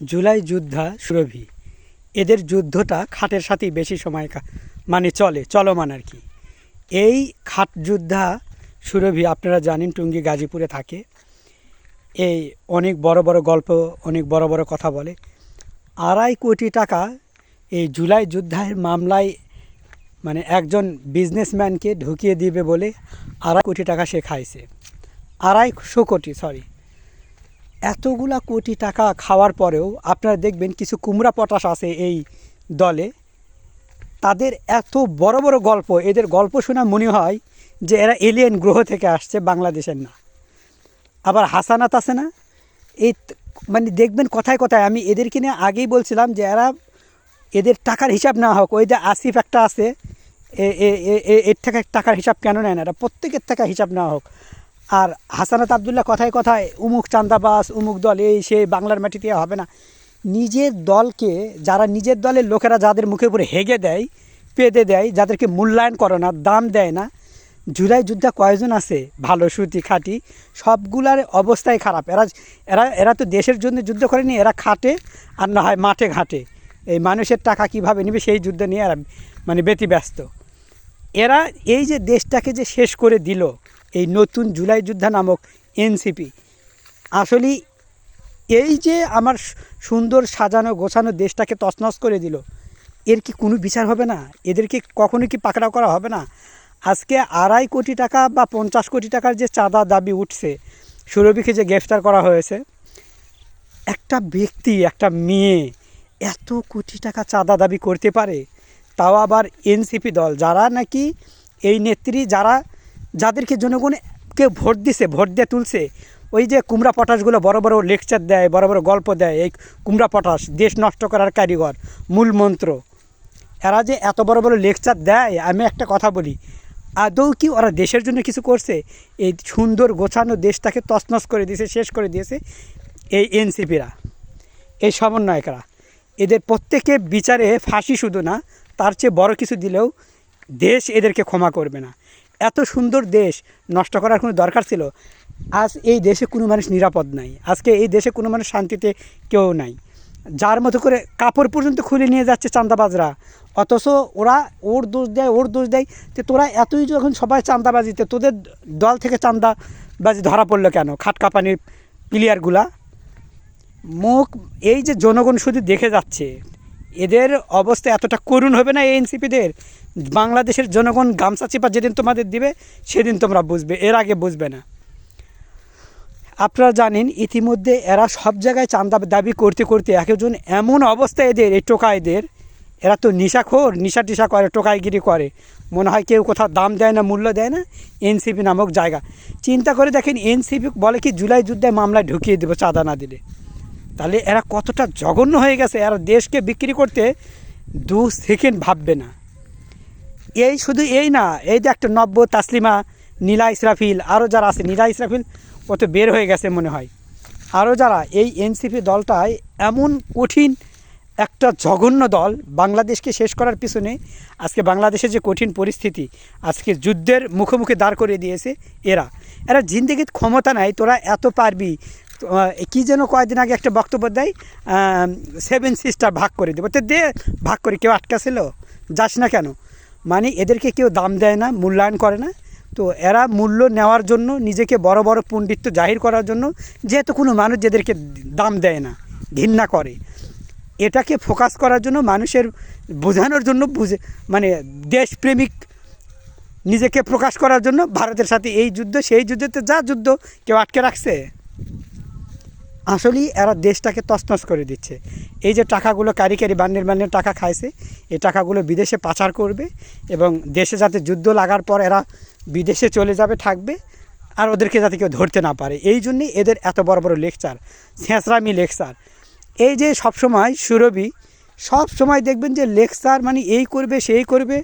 জুলাই যোদ্ধা সুরভি। এদের যুদ্ধটা খাটের সাথেই বেশি সময় মানে চলে, চলমান আর কি। এই খাট যোদ্ধা সুরভি, আপনারা জানেন টুঙ্গি গাজীপুরে থাকে। এই অনেক বড় বড় গল্প, অনেক বড় বড় কথা বলে। আড়াই কোটি টাকা এই জুলাই যুদ্ধের মামলায় মানে একজন বিজনেসম্যানকে ঢুকিয়ে দিবে বলে আড়াই কোটি টাকা সে খাইছে। আড়াইশো কোটি সরি এতগুলা কোটি টাকা খাওয়ার পরেও আপনারা দেখবেন কিছু কুমড়া পটাশ আছে এই দলে। তাদের এত বড় বড় গল্প, এদের গল্প শোনা মনে হয় যে এরা এলিয়েন গ্রহ থেকে আসছে, বাংলাদেশের না। আবার হাসানাত আছে না? এই মানে দেখবেন কথায় কথায়, আমি এদেরকে নিয়ে আগেই বলছিলাম যে এরা এদের টাকার হিসাব না হোক, ওই যে আসিফ একটা আছে এর থেকে টাকার হিসাব কেন নেয় না? এরা প্রত্যেকের টাকা হিসাব না হোক। আর হাসানাত আবদুল্লাহ কথায় কথায় উমুক চান্দাবাস উমুক দল, এই সে বাংলার মাটিতে হবে না। নিজের দলকে, যারা নিজের দলের লোকেরা যাদের মুখের উপরে হেগে দেয়, পেদে দেয়, যাদেরকে মূল্যায়ন করে না, দাম দেয় না, জুলাই যুদ্ধা কয়জন আছে? ভালো, সুতি, খাঁটি, সবগুলার অবস্থাই খারাপ। এরা এরা এরা তো দেশের জন্য যুদ্ধ করেনি, এরা খাটে আর না হয় মাঠে ঘাটে। এই মানুষের টাকা কীভাবে নেবে সেই যুদ্ধ নিয়ে এরা মানে ব্যতিব্যস্ত। এরা এই যে দেশটাকে যে শেষ করে দিল এই নতুন জুলাই যোদ্ধা নামক এনসিপি। আসলে এই যে আমার সুন্দর সাজানো গোছানো দেশটাকে তছনছ করে দিল, এর কি কোনো বিচার হবে না? এদেরকে কখনো কি পাকড়াও করা হবে না? আজকে আড়াই কোটি টাকা বা পঞ্চাশ কোটি টাকার যে চাঁদা দাবি উঠছে, সুরভিকে যে গ্রেফতার করা হয়েছে, একটা ব্যক্তি, একটা মেয়ে এত কোটি টাকা চাঁদা দাবি করতে পারে, তাও আবার এনসিপি দল। যারা নাকি এই নেত্রী, যারা যাদেরকে জনগণ জনগণকে ভোট দিছে, ভোট দিয়ে তুলছে, ওই যে কুমড়া পটাশগুলো বড় বড় লেকচার দেয়, বড় বড় গল্প দেয়, এই কুমড়া পটাশ, দেশ নষ্ট করার কারিগর, মূল মন্ত্র। এরা যে এত বড় বড় লেকচার দেয়, আমি একটা কথা বলি, আদৌ কি ওরা দেশের জন্য কিছু করছে? এই সুন্দর গোছানো দেশটাকে তছনছ করে দিয়েছে, শেষ করে দিয়েছে এই এনসিপিরা, এই সমন্বয়করা। এদের প্রত্যেকে বিচারে ফাঁসি শুধু না, তার চেয়ে বড় কিছু দিলেও দেশ এদেরকে ক্ষমা করবে না। এত সুন্দর দেশ নষ্ট করার কোনো দরকার ছিল? আজ এই দেশে কোনো মানুষ নিরাপদ নাই। আজকে এই দেশে কোনো মানুষ শান্তিতে কেউ নাই। যার মতো করে কাপড় পর্যন্ত খুলে নিয়ে যাচ্ছে চান্দাবাজরা অথচ ওরা ওর দোষ দেয়, ওর দোষ দেয়। যে তোরা এতই যখন সবাই চান্দাবাজিতে তোদের দল থেকে চান্দাবাজি ধরা পড়ল কেন? খাটকাপানির প্লেয়ারগুলা মুখ, এই যে জনগণ শুধু দেখে যাচ্ছে। এদের অবস্থা এতটা করুণ হবে না এনসিপিদের? বাংলাদেশের জনগণ গামছা চিপা যেদিন তোমাদের দিবে, সেদিন তোমরা বুঝবে, এর আগে বুঝবে না। আপনারা জানেন, ইতিমধ্যে এরা সব জায়গায় চান্দা দাবি করতে করতে একজন এমন অবস্থা এদের, এই টোকা এদের। এরা তো নিশাখোর নিশা টিশা করে, টোকাইগিরি করে। মনে হয় কেউ কোথাও দাম দেয় না, মূল্য দেয় না, এনসিপি নামক জায়গা। চিন্তা করে দেখেন, এনসিপি বলে কি, জুলাই যুদ্ধে মামলায় ঢুকিয়ে দেবো চাঁদা না দিলে। তাহলে এরা কতটা জঘন্য হয়ে গেছে, এরা দেশকে বিক্রি করতে দু সেকেন্ড ভাববে না। এই শুধু এই না, এই যে একটা নব্য তাসলিমা, নীলা ইসরাফিল আরও যারা আছে, নীলা ইসরাফিল, ও তো বের হয়ে গেছে মনে হয়। আরও যারা, এই এনসিপি দলটায় এমন কঠিন একটা জঘন্য দল, বাংলাদেশকে শেষ করার পিছনে আজকে বাংলাদেশের যে কঠিন পরিস্থিতি, আজকে যুদ্ধের মুখোমুখি দাঁড় করে দিয়েছে এরা। এরা জিন্দেগির ক্ষমতা নাই, তোরা এত পারবি কি যেন কয়েকদিন আগে একটা বক্তব্য দেয় সেভেন সিস্টার ভাগ করে দেবো। তো দে, ভাগ করে, কেউ আটকাছিল যাস না কেন? মানে এদেরকে কেউ দাম দেয় না, মূল্যায়ন করে না। তো এরা মূল্য নেওয়ার জন্য, নিজেকে বড় বড় পণ্ডিত্য জাহির করার জন্য যেহেতু কোনো মানুষ যাদেরকে দাম দেয় না, ঘৃণা করে, এটাকে ফোকাস করার জন্য মানুষের বোঝানোর জন্য বুঝে মানে দেশপ্রেমিক নিজেকে প্রকাশ করার জন্য ভারতের সাথে এই যুদ্ধ, সেই যুদ্ধতে যা যুদ্ধ, কেউ আটকে রাখছে? আসলেই এরা দেশটাকে তছনছ করে দিচ্ছে। এই যে টাকাগুলো কারি কারি বান্নের বান্নের টাকা খাইছে, এই টাকাগুলো বিদেশে পাচার করবে এবং দেশে যাতে যুদ্ধ লাগার পর এরা বিদেশে চলে যাবে, থাকবে আর ওদেরকে যাতে কেউ ধরতে না পারে। এই জন্যই এদের এত বড় বড় লেকচার, ছেঁচড়ামি লেকচার। এই যে সবসময় সুরভি সব সময় দেখবেন যে লেকচার মানে এই করবে, সেই করবে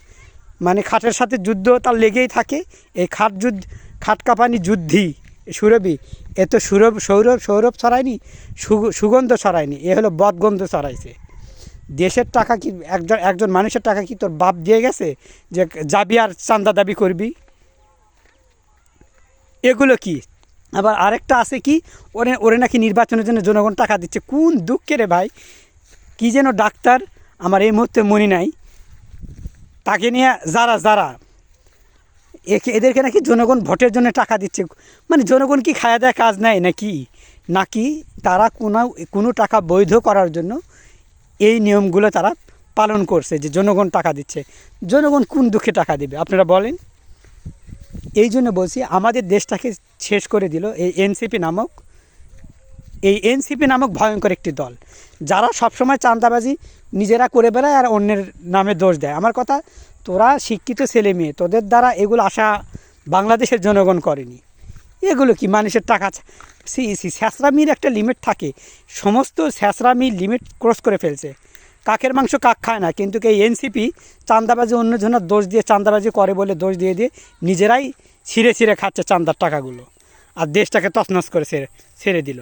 মানে খাটের সাথে যুদ্ধ তার লেগেই থাকে। এই খাট যুদ্ধ, খাট কাঁপানি যুদ্ধি সুরভি, এ তো সুরভ, সৌরভ সৌরভ ছড়ায়নি সুগন্ধ ছড়ায়নি, এ হলো বদগন্ধ ছড়াইছে। দেশের টাকা কি, একজন একজন মানুষের টাকা কি তোর বাপ দিয়ে গেছে যে যাবি আর চান্দা দাবি করবি? এগুলো কি? আবার আরেকটা আছে কি, ওরে ওরে নাকি নির্বাচনের জন্য জনগণ টাকা দিচ্ছে। কোন দুঃখে রে ভাই? কি যেন ডাক্তার, আমার এই মুহূর্তে মনে নাই। তাকে নিয়ে যারা যারা একে এদেরকে নাকি জনগণ ভোটের জন্য টাকা দিচ্ছে। মানে জনগণ কি খাওয়া দেয় কাজ নেয় নাকি? নাকি তারা কোনো কোনো টাকা বৈধ করার জন্য এই নিয়মগুলো তারা পালন করছে যে জনগণ টাকা দিচ্ছে। জনগণ কোন দুঃখে টাকা দেবে, আপনারা বলেন? এই জন্য বলছি, আমাদের দেশটাকে শেষ করে দিল এই এনসিপি নামক, এই এনসিপি নামক ভয়ঙ্কর একটি দল। যারা সবসময় চাঁদাবাজি নিজেরা করে বেড়ায় আর অন্যের নামে দোষ দেয়। আমার কথা তোরা শিক্ষিত ছেলে মেয়ে, তোদের দ্বারা এগুলো আশা বাংলাদেশের জনগণ করেনি। এগুলো কি মানুষের টাকা সি সি স্যাঁচরামির একটা লিমিট থাকে। সমস্ত স্যাঁচরামির লিমিট ক্রস করে ফেলছে। কাকের মাংস কাক খায় না, কিন্তু এই এনসিপি চাঁদাবাজি অন্যজনের দোষ দিয়ে চাঁদাবাজি করে বলে দোষ দিয়ে দিয়ে নিজেরাই ছিঁড়ে ছিঁড়ে খাচ্ছে চান্দার টাকাগুলো। আর দেশটাকে তছনছ করে ছেড়ে ছেড়ে দিল।